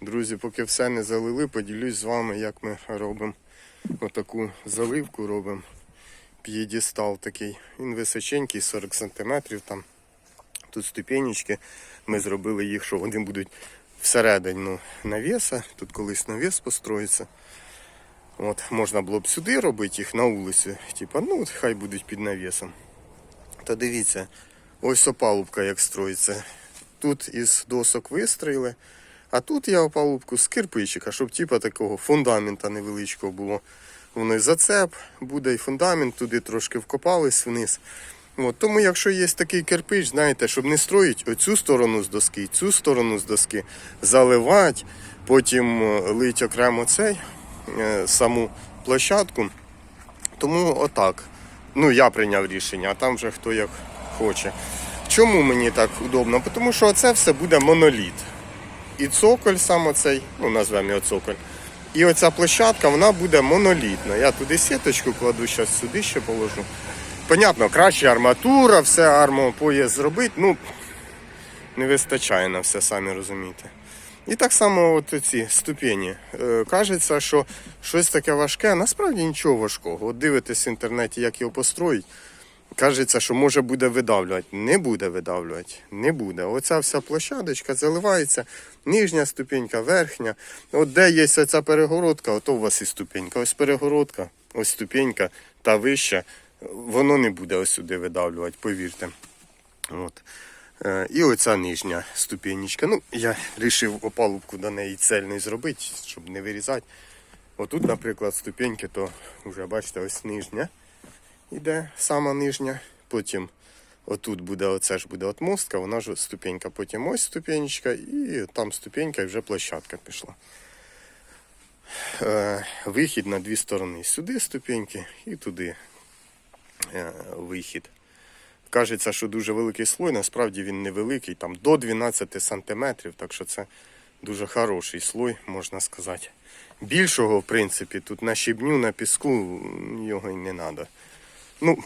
Друзі, поки все не залили, поділюсь з вами, як ми робимо отаку заливку робимо. П'єдістал такий. Він височенький, 40 см. Там. Тут ступенечки. Ми зробили їх, що вони будуть всередину навіса. Тут колись навіс построїться. От, можна було б сюди робити їх на вулиці. Типа, ну от хай будуть під навісом. Та дивіться, ось опалубка як строїться. Тут із досок вистроїли, а тут я опалубку з кирпичика, щоб типа такого фундамента невеличкого було. Воно і зацеп буде, і фундамент туди трошки вкопались вниз. От, тому якщо є такий кирпич, знаєте, щоб не строїть оцю сторону з доски, цю сторону з доски, заливати, потім е, лить окремо цей, е, саму площадку. Тому отак. Ну, я прийняв рішення, а там вже хто як хоче. Чому мені так удобно? Тому що це все буде моноліт. І цоколь сам оцей, ну назвемо його цоколь. І оця площадка вона буде монолітна. Я туди сіточку кладу, зараз сюди ще положу. Понятно, краще арматура, все армопояс зробити. Ну, не вистачає на все, самі розумієте. І так само от ці ступені. Е, кажеться, що щось таке важке, насправді нічого важкого. От дивитесь в інтернеті, як його построїть. Кажеться, що може буде видавлювати. Не буде видавлювати, не буде. Оця вся площадочка заливається, нижня ступенька, верхня. От де є ця перегородка, ото у вас і ступенька. Ось перегородка, ось ступенька та вища. Воно не буде ось сюди видавлювати, повірте. От. Е, І оця нижня ступенечка. Ну, я вирішив опалубку до неї цельний зробити, щоб не вирізати. Отут, наприклад, ступеньки, то вже бачите, ось нижня іде, сама нижня. Потім отут буде, оце ж буде отмостка, вона ж ступенька. Потім ось ступенечка, і там ступенька, і вже площадка пішла. Е, Вихід на дві сторони. Сюди ступеньки і туди е, вихід. Кажеться, що дуже великий слой, насправді він невеликий, там до 12 сантиметрів, так що це дуже хороший слой, можна сказати. Більшого, в принципі, тут на щебню, на піску його й не треба. Ну,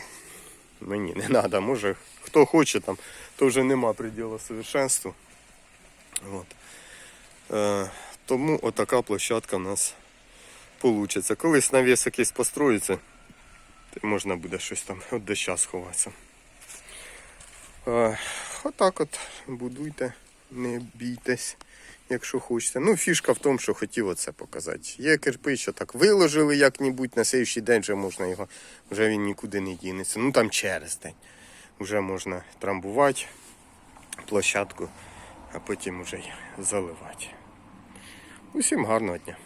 мені не треба, може, хто хоче там, то вже нема приділу совершенству. От. Е, тому отака площадка в нас вийде. Колись навіс якийсь построїться, то можна буде щось там от доща сховатися. Е, Отак от будуйте, не бійтесь, якщо хочете. Ну, фішка в тому, що хотів оце показати. Є кирпич, так виложили як-небудь, на слідчий день вже можна його, вже він нікуди не дінеться. Ну там через день. Вже можна трамбувати площадку, а потім вже заливати. Усім гарного дня.